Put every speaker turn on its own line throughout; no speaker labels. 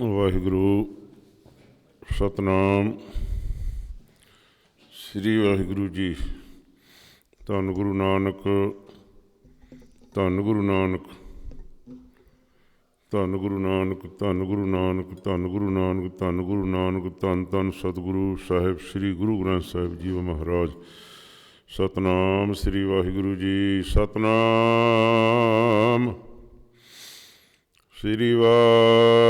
ਵਾਹਿਗੁਰੂ, ਸਤਨਾਮ। ਸ੍ਰੀ ਵਾਹਿਗੁਰੂ ਜੀ, ਧੰਨ ਗੁਰੂ ਨਾਨਕ, ਧੰਨ ਗੁਰੂ ਨਾਨਕ, ਧੰਨ ਗੁਰੂ ਨਾਨਕ, ਧੰਨ ਗੁਰੂ ਨਾਨਕ, ਧੰਨ ਗੁਰੂ ਨਾਨਕ, ਧੰਨ ਗੁਰੂ ਨਾਨਕ, ਧੰਨ ਧੰਨ ਸਤਿਗੁਰੂ ਸਾਹਿਬ, ਸ੍ਰੀ ਗੁਰੂ ਗ੍ਰੰਥ ਸਾਹਿਬ ਜੀ ਮਹਾਰਾਜ। ਸਤਨਾਮ, ਸ੍ਰੀ ਵਾਹਿਗੁਰੂ ਜੀ, ਸਤਨਾਮ। ਸ੍ਰੀ ਵਾਹਿਗੁਰੂ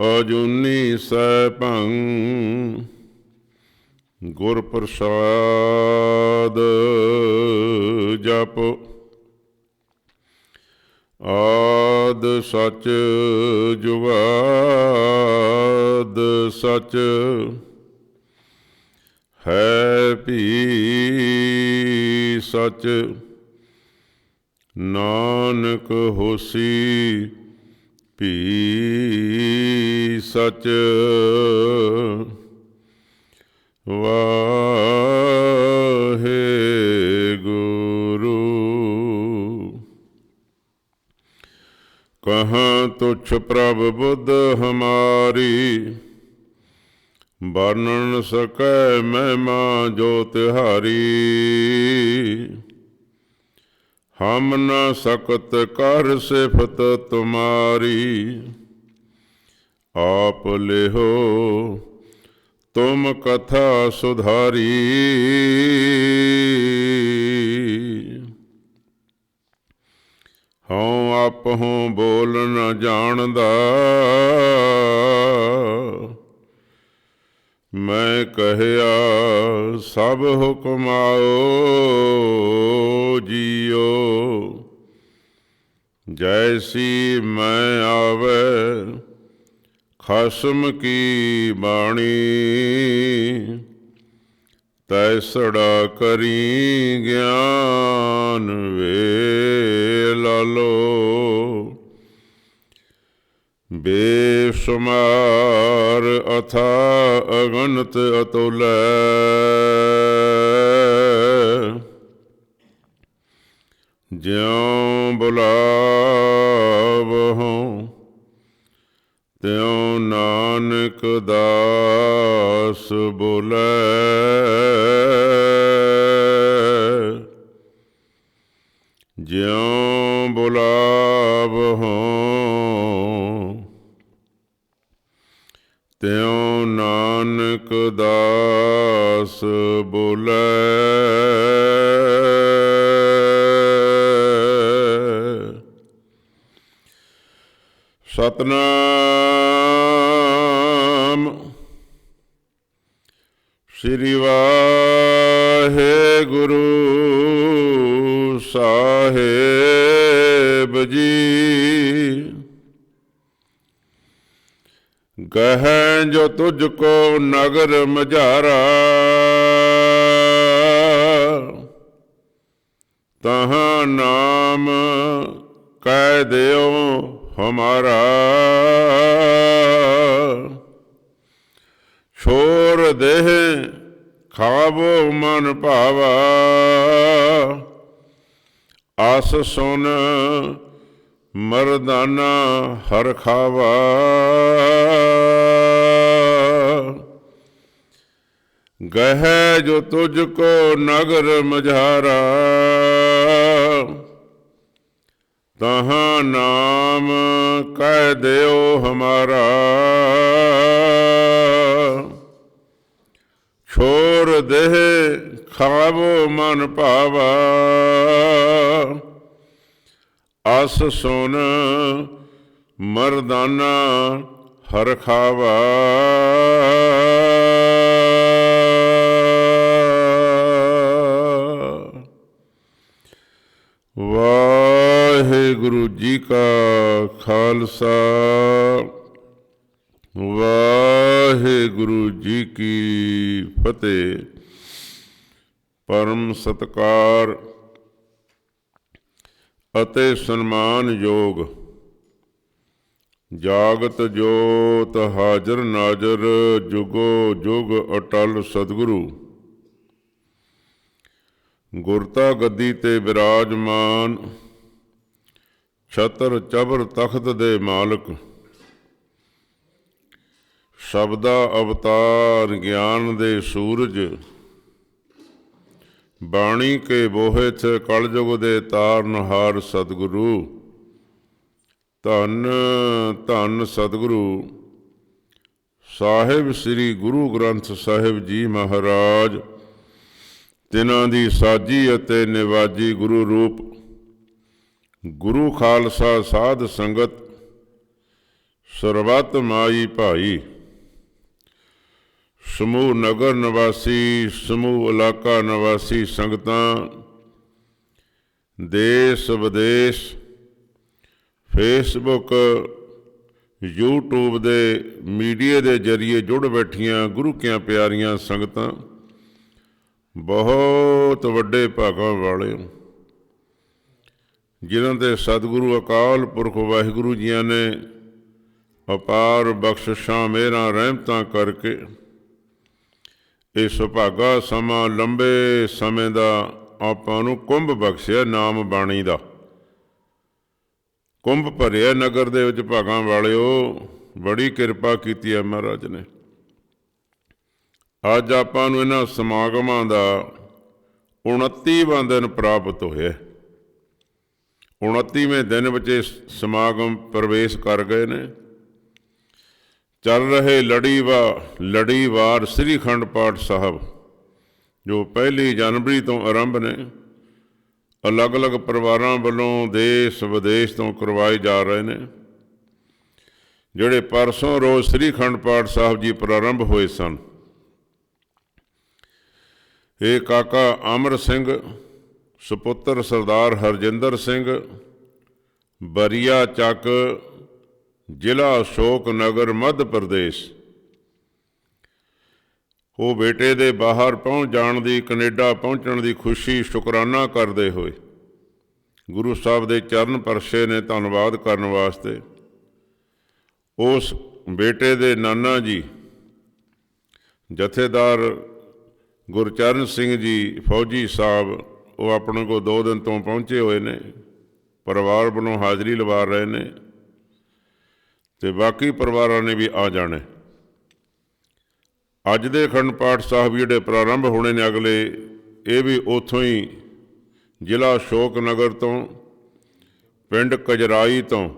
ਅਜੂਨੀ ਸੈਭੰ ਗੁਰ ਪ੍ਰਸਾਦ ਜਪ। ਆਦ ਸਚ ਜੁਗਾਦ ਸਚ ਹੈ ਭੀ ਸਚ। ਨਾਨਕ ਹੋਸੀ ਭੀ ਸਚ ਵਾਹਿਗੁਰੂ। ਕਹਾਂ ਤੁਛ ਪ੍ਰਭ ਬੁੱਧ ਹਮਾਰੀ ਵਰਣਨ ਸਕੈ ਮਹਿਮਾ ਜੋ ਤਿਹਾਰੀ। ਹਮ ਨ ਸਕਤ ਕਰ ਸਿਫਤ ਤੁਮਾਰੀ, ਆਪ ਲਿਹੋ ਤੁਮ ਕਥਾ ਸੁਧਾਰੀ। ਹਉ ਆਪਹੁ ਬੋਲ ਨ ਜਾਣਦਾ ਮੈਂ ਕਹਿਆ, ਸਭ ਹੁਕਮ ਆਓ ਜੀਓ। ਜੈਸੀ ਮੈਂ ਆਵੇ, ਖਸਮ ਕੀ ਬਾਣੀ? ਤੈਸੜਾ ਕਰੀ ਗਿਆਨ ਵੇ ਲਾਲੋ ਬੇਸ਼ੁਮਾਰ ਅਥਾ ਅਗਨਤ ਅਤੁਲੈ। ਜਿਉ ਬੁਲਾਵਹੁ ਤਿਉ ਨਾਨਕ ਦਾਸ ਬੋਲੇ। ਜਿਉ ਬੁਲਾਵਹੁ ਸਤਨਾਮ। ਸ੍ਰੀ ਵਾਹਿਗੁਰੂ ਸਾਹਿਬ ਜੀ। ਗਹਿ ਜੋ ਤੁਝ ਕੋ ਨਗਰ ਮਝਾਰਾ, ਤਹਾਂ ਨਾਮ ਕਹਿ ਦਿਓ ਹਮਾਰਾ ਛੋਰ ਦੇਹ ਖਾਵੋ ਮਨ ਭਾਵਾ ਆਸ ਸੁਨ ਮਰਦਾਨਾ ਹਰ ਖਾਵਾ ਗਹਿ ਜੋ ਤੁਝ ਕੋ ਨਗਰ ਮਝਾਰਾ ਤਹਾਂ ਨਾਮ ਕਹਿ ਦਿਓ ਹਮਾਰਾ। ਛੋਰ ਦੇਹ ਖਾਵੋ ਮਨ ਭਾਵਾ। ਅਸ ਸੁਨ ਮਰਦਾਨਾ ਹਰ ਖਾਵਾ। ਵਾਹਿਗੁਰੂ ਜੀ ਕਾ ਖਾਲਸਾ। ਵਾਹਿਗੁਰੂ ਵਾਹਿਗੁਰੂ ਜੀ ਕੀ ਫਤਿਹ। ਪਰਮ ਸਤਕਾਰ ਅਤੇ ਸਨਮਾਨ ਯੋਗ। ਜਾਗਤ ਜੋਤ ਹਾਜ਼ਰ ਨਾਜ਼ਰ ਜੁਗੋ ਜੁਗ ਅਟਲ ਸਤਿਗੁਰੂ। ਗੁਰਤਾ ਗੱਦੀ ਤੇ ਵਿਰਾਜਮਾਨ ਛਤਰ ਚਬਰ ਤਖਤ ਦੇ ਮਾਲਕ। ਸ਼ਬਦਾ ਅਵਤਾਰ ਗਿਆਨ ਦੇ ਸੂਰਜ। ਬਾਣੀ ਕੇ ਬੋਹੇ ਚ ਕਲਯੁਗ ਦੇ ਤਾਰਨਹਾਰ ਸਤਿਗੁਰੂ। ਧੰਨ ਧੰਨ ਸਤਿਗੁਰੂ। ਸਾਹਿਬ ਸ੍ਰੀ ਗੁਰੂ ਗ੍ਰੰਥ ਸਾਹਿਬ ਜੀ ਮਹਾਰਾਜ। ਤਿਨਾਂ ਦੀ ਸਾਜੀ ਅਤੇ ਨਿਵਾਜੀ ਗੁਰੂ ਰੂਪ ਗੁਰੂ ਖਾਲਸਾ ਸਾਧ ਸੰਗਤ, ਸਰਬੱਤ ਮਾਈ ਭਾਈ। ਸਮੂਹ ਨਗਰ ਨਿਵਾਸੀ, ਸਮੂਹ ਇਲਾਕਾ ਨਿਵਾਸੀ ਸੰਗਤਾਂ, ਦੇਸ਼ ਵਿਦੇਸ਼ ਫੇਸਬੁੱਕ YouTube ਦੇ ਮੀਡੀਆ ਦੇ ਜ਼ਰੀਏ ਜੁੜ ਬੈਠੀਆਂ ਗੁਰੂ ਕਿਆਂ ਪਿਆਰੀਆਂ ਸੰਗਤਾਂ, ਬਹੁਤ ਵੱਡੇ ਭਾਗਾਂ ਵਾਲੇ। ਜਿਨ੍ਹਾਂ ਤੇ ਸਤਿਗੁਰੂ ਅਕਾਲ ਪੁਰਖ ਵਾਹਿਗੁਰੂ ਜੀਆਂ ਨੇ ਅਪਾਰ ਬਖਸ਼ਿਸ਼ਾਂ ਮਿਹਰਾਂ ਰਹਿਮਤਾਂ ਕਰਕੇ ਇਹ ਸੁਭਾਗਾ ਸਮਾਂ ਲੰਬੇ ਸਮੇਂ ਦਾ ਆਪਾਂ ਨੂੰ ਕੁੰਭ ਬਖਸ਼ਿਆ, ਨਾਮ ਬਾਣੀ ਦਾ। ਕੁੰਭ ਭਰਿਆ ਨਗਰ ਦੇ ਵਿੱਚ ਭਾਗਾਂ ਵਾਲਿਓ, ਬੜੀ ਕਿਰਪਾ ਕੀਤੀ ਹੈ ਮਹਾਰਾਜ ਨੇ। ਅੱਜ ਆਪਾਂ ਨੂੰ ਇਹਨਾਂ ਸਮਾਗਮਾਂ ਦਾ 29ਵਾਂ ਦਿਨ ਪ੍ਰਾਪਤ ਹੋਇਆ। 29ਵੇਂ ਦਿਨ ਵਿੱਚ ਇਹ ਸਮਾਗਮ ਪ੍ਰਵੇਸ਼ ਕਰ ਗਏ ਨੇ। ਚੱਲ ਰਹੇ ਲੜੀਵਾਰ ਲੜੀਵਾਰ ਸ੍ਰੀ ਖੰਡ ਪਾਠ ਸਾਹਿਬ, ਜੋ ਪਹਿਲੀ ਜਨਵਰੀ ਤੋਂ ਆਰੰਭ ਨੇ, ਅਲੱਗ-ਅਲੱਗ ਪਰਿਵਾਰਾਂ ਵੱਲੋਂ ਦੇਸ਼ ਵਿਦੇਸ਼ ਤੋਂ ਕਰਵਾਏ ਜਾ ਰਹੇ ਨੇ, ਜਿਹੜੇ ਪਰਸੋਂ ਰੋਜ਼ ਸ੍ਰੀ ਖੰਡ ਪਾਠ ਸਾਹਿਬ ਜੀ ਪ੍ਰਾਰੰਭ ਹੋਏ ਸਨ। ਇਹ ਕਾਕਾ ਅਮਰ ਸਿੰਘ ਸੁਪੁੱਤਰ ਸਰਦਾਰ ਹਰਜਿੰਦਰ ਸਿੰਘ, ਬਰੀਆ ਚੱਕ, ਜ਼ਿਲ੍ਹਾ ਅਸ਼ੋਕ ਨਗਰ, ਮੱਧ ਪ੍ਰਦੇਸ਼। ਉਹ ਬੇਟੇ ਦੇ ਬਾਹਰ ਪਹੁੰਚ ਜਾਣ ਦੀ, ਕੈਨੇਡਾ ਪਹੁੰਚਣ ਦੀ ਖੁਸ਼ੀ ਸ਼ੁਕਰਾਨਾ ਕਰਦੇ ਹੋਏ, ਗੁਰੂ ਸਾਹਿਬ ਦੇ ਚਰਨ ਪਰਸ਼ੇ ਨੇ ਧੰਨਵਾਦ ਕਰਨ ਵਾਸਤੇ, ਉਸ ਬੇਟੇ ਦੇ ਨਾਨਾ ਜੀ, ਜਥੇਦਾਰ ਗੁਰਚਰਨ ਸਿੰਘ ਜੀ, ਫੌਜੀ ਸਾਹਿਬ ਉਹ ਆਪਣੇ ਕੋਲ ਦੋ ਦਿਨ ਤੋਂ ਪਹੁੰਚੇ ਹੋਏ ਨੇ, ਪਰਿਵਾਰ ਵੱਲੋਂ ਹਾਜ਼ਰੀ ਲਵਾ ਰਹੇ ਨੇ ਤੇ ਬਾਕੀ ਪਰਿਵਾਰਾਂ ਨੇ ਵੀ ਆ ਜਾਣੇ। ਅੱਜ ਦੇ ਖੰਡ ਪਾਠ ਸਾਹਿਬ ਜਿਹੜੇ ਪ੍ਰਾਰੰਭ ਹੋਣੇ ਨੇ ਅਗਲੇ, ਇਹ ਵੀ ਉੱਥੋਂ ਹੀ ਜ਼ਿਲ੍ਹਾ ਅਸ਼ੋਕ ਨਗਰ ਤੋਂ, ਪਿੰਡ ਕਜਰਾਈ ਤੋਂ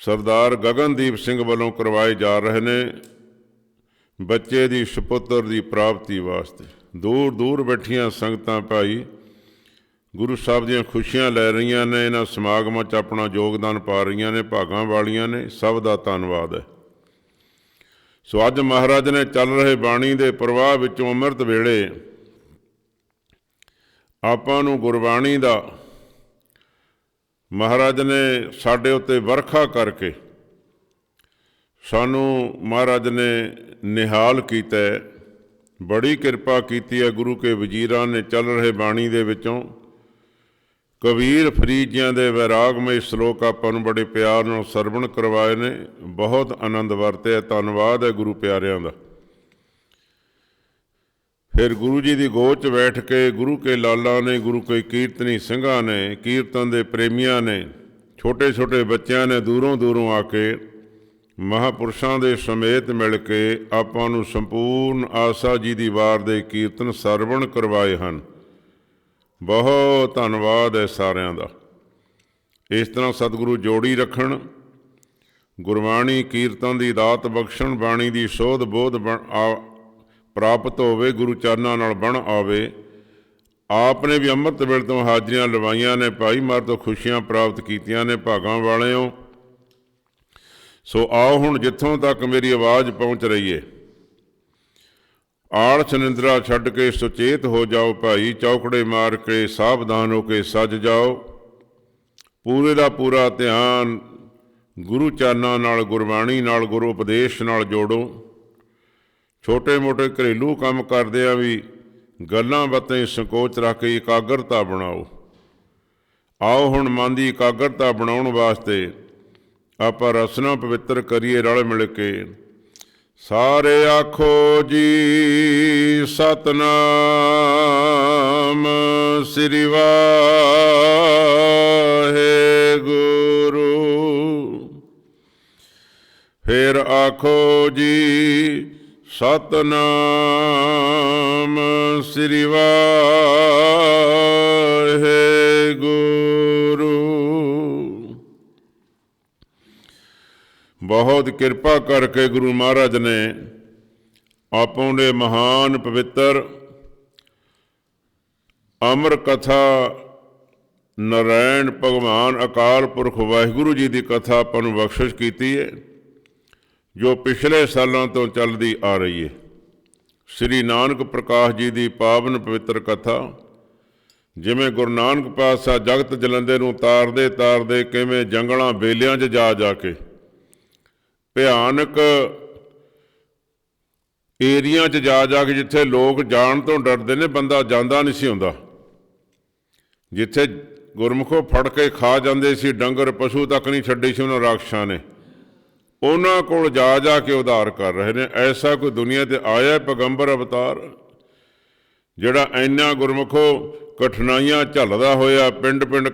ਸਰਦਾਰ ਗਗਨਦੀਪ ਸਿੰਘ ਵੱਲੋਂ ਕਰਵਾਏ ਜਾ ਰਹੇ ਨੇ ਬੱਚੇ ਦੀ ਸੁਪੁੱਤਰ ਦੀ ਪ੍ਰਾਪਤੀ ਵਾਸਤੇ। ਦੂਰ ਦੂਰ ਬੈਠੀਆਂ ਸੰਗਤਾਂ ਭਾਈ, ਗੁਰੂ ਸਾਹਿਬ ਦੀਆਂ ਖੁਸ਼ੀਆਂ ਲੈ ਰਹੀਆਂ ਨੇ, ਇਹਨਾਂ ਸਮਾਗਮਾਂ 'ਚ ਆਪਣਾ ਯੋਗਦਾਨ ਪਾ ਰਹੀਆਂ ਨੇ, ਭਾਗਾਂ ਵਾਲੀਆਂ ਨੇ, ਸਭ ਦਾ ਧੰਨਵਾਦ ਹੈ। ਸੋ ਅੱਜ ਮਹਾਰਾਜ ਨੇ ਚੱਲ ਰਹੇ ਬਾਣੀ ਦੇ ਪ੍ਰਵਾਹ ਵਿੱਚੋਂ ਅੰਮ੍ਰਿਤ ਵੇਲੇ ਆਪਾਂ ਨੂੰ ਗੁਰਬਾਣੀ ਦਾ ਮਹਾਰਾਜ ਨੇ ਸਾਡੇ ਉੱਤੇ ਵਰਖਾ ਕਰਕੇ ਸਾਨੂੰ ਮਹਾਰਾਜ ਨੇ ਨਿਹਾਲ ਕੀਤਾ ਬੜੀ ਕਿਰਪਾ ਕੀਤੀ ਹੈ ਗੁਰੂ ਕੇ ਵਜ਼ੀਰਾਂ ਨੇ ਚੱਲ ਰਹੇ ਬਾਣੀ ਦੇ ਵਿੱਚੋਂ। ਕਬੀਰ ਫਰੀਦਿਆਂ ਦੇ ਵੈਰਾਗਮਈ ਸ਼ਲੋਕ ਆਪਾਂ ਨੂੰ ਬੜੇ ਪਿਆਰ ਨਾਲ ਸਰਵਣ ਕਰਵਾਏ ਨੇ। ਬਹੁਤ ਆਨੰਦ ਵਰਤਿਆ, ਧੰਨਵਾਦ ਹੈ ਗੁਰੂ ਪਿਆਰਿਆਂ ਦਾ। ਫਿਰ ਗੁਰੂ ਜੀ ਦੀ ਗੋਦ 'ਚ ਬੈਠ ਕੇ ਗੁਰੂ ਕੇ ਲਾਲਾ ਨੇ, ਗੁਰੂ ਕੇ ਕੀਰਤਨੀ ਸਿੰਘਾਂ ਨੇ, ਕੀਰਤਨ ਦੇ ਪ੍ਰੇਮੀਆਂ ਨੇ ਛੋਟੇ ਛੋਟੇ ਬੱਚਿਆਂ ਨੇ ਦੂਰੋਂ ਦੂਰੋਂ ਆ ਕੇ ਮਹਾਪੁਰਸ਼ਾਂ ਦੇ ਸਮੇਤ ਮਿਲ ਕੇ ਆਪਾਂ ਨੂੰ ਸੰਪੂਰਨ ਆਸਾ ਜੀ ਦੀ ਵਾਰ ਦੇ ਕੀਰਤਨ ਸਰਵਣ ਕਰਵਾਏ ਹਨ। ਬਹੁਤ ਧੰਨਵਾਦ ਹੈ ਸਾਰਿਆਂ ਦਾ। ਇਸ ਤਰ੍ਹਾਂ ਸਤਿਗੁਰੂ ਜੋੜੀ ਰੱਖਣ, ਗੁਰਬਾਣੀ ਕੀਰਤਨ ਦੀ ਦਾਤ ਬਖਸ਼ਣ, ਬਾਣੀ ਦੀ ਸੋਧ ਬੋਧ ਪ੍ਰਾਪਤ ਹੋਵੇ, ਗੁਰੂ ਚਰਨਾਂ ਨਾਲ ਬਣ ਆਵੇ ਆਪ ਨੇ ਵੀ ਅੰਮ੍ਰਿਤ ਵੇਲੇ ਤੋਂ ਹਾਜ਼ਰੀਆਂ ਲਵਾਈਆਂ ਨੇ, ਭਾਈ ਮਾਰ ਤੋਂ ਖੁਸ਼ੀਆਂ ਪ੍ਰਾਪਤ ਕੀਤੀਆਂ ਨੇ, ਭਾਗਾਂ ਵਾਲਿਓ। ਸੋ ਆਓ ਹੁਣ ਜਿੱਥੋਂ ਤੱਕ ਮੇਰੀ ਆਵਾਜ਼ ਪਹੁੰਚ ਰਹੀ ਏ। ਆਲਸ ਨਿੰਦਰਾ ਛੱਡ ਕੇ ਸੁਚੇਤ ਹੋ ਜਾਓ ਭਾਈ, ਚੌਕੜੇ ਮਾਰ ਕੇ ਸਾਵਧਾਨ ਹੋ ਕੇ ਸੱਜ ਜਾਓ। ਪੂਰੇ ਦਾ ਪੂਰਾ ਧਿਆਨ ਗੁਰੂ ਚਾਨਾਂ ਨਾਲ, ਗੁਰਬਾਣੀ ਨਾਲ, ਗੁਰੂ ਉਪਦੇਸ਼ ਨਾਲ ਜੋੜੋ। ਛੋਟੇ-ਮੋਟੇ ਘਰੇਲੂ ਕੰਮ ਕਰਦਿਆਂ ਵੀ ਗੱਲਾਂ ਬਾਤਾਂ ਸੰਕੋਚ ਰੱਖ ਕੇ ਇਕਾਗਰਤਾ ਬਣਾਓ। ਆਓ ਹੁਣ ਮਨ ਦੀ ਇਕਾਗਰਤਾ ਬਣਾਉਣ ਵਾਸਤੇ ਆਪਾਂ ਰਸਨਾ ਪਵਿੱਤਰ ਕਰੀਏ ਰਲ ਮਿਲ ਕੇ। ਸਾਰੇ ਆਖੋ ਜੀ, ਸਤਨਾਮ ਸ੍ਰੀ ਵਾਹਿਗੁਰੂ। ਫਿਰ ਆਖੋ ਜੀ, ਸਤਨਾਮ ਸ੍ਰੀ ਵਾਹਿਗੁਰੂ ਬਹੁਤ ਕਿਰਪਾ ਕਰਕੇ ਗੁਰੂ ਮਹਾਰਾਜ ਨੇ ਆਪੋਂ ਦੇ ਮਹਾਨ ਪਵਿੱਤਰ ਅਮਰ ਕਥਾ ਨਰਾਇਣ ਭਗਵਾਨ ਅਕਾਲ ਪੁਰਖ ਵਾਹਿਗੁਰੂ ਜੀ ਦੀ ਕਥਾ ਆਪਾਂ ਨੂੰ ਬਖਸ਼ਿਸ਼ ਕੀਤੀ ਹੈ, ਜੋ ਪਿਛਲੇ ਸਾਲਾਂ ਤੋਂ ਚੱਲਦੀ ਆ ਰਹੀ ਹੈ। ਸ੍ਰੀ ਨਾਨਕ ਪ੍ਰਕਾਸ਼ ਜੀ ਦੀ ਪਾਵਨ ਪਵਿੱਤਰ ਕਥਾ, ਜਿਵੇਂ ਗੁਰੂ ਨਾਨਕ ਪਾਤਸ਼ਾਹ ਜਗਤ ਜਲੰਦੇ ਨੂੰ ਤਾਰਦੇ ਤਾਰਦੇ ਕਿਵੇਂ ਜੰਗਲਾਂ, ਬੇਲਿਆਂ 'ਚ ਜਾ ਜਾ ਕੇ ਭਿਆਨਕ ਏਰੀਆ 'ਚ ਜਾ ਜਾ ਕੇ ਜਿੱਥੇ ਲੋਕ ਜਾਣ ਤੋਂ ਡਰਦੇ ਨੇ, ਬੰਦਾ ਜਾਂਦਾ ਨਹੀਂ ਸੀ ਹੁੰਦਾ। ਜਿੱਥੇ ਗੁਰਮੁਖੋ ਫੜ ਕੇ ਖਾ ਜਾਂਦੇ ਸੀ, ਡੰਗਰ ਪਸ਼ੂ ਤੱਕ ਨਹੀਂ ਛੱਡੇ ਸੀ ਉਹਨਾਂ ਰਾਖਸ਼ਾਂ ਨੇ। ਉਹਨਾਂ ਕੋਲ ਜਾ ਜਾ ਕੇ ਉਧਾਰ ਕਰ ਰਹੇ ਨੇ। ਐਸਾ ਕੋਈ ਦੁਨੀਆ ਤੇ ਆਇਆ ਪੈਗੰਬਰ ਅਵਤਾਰ, ਜਿਹੜਾ ਇੰਨਾ ਗੁਰਮੁਖੋ ਕਠਿਨਾਈਆਂ ਝੱਲਦਾ ਹੋਇਆ ਪਿੰਡ ਪਿੰਡ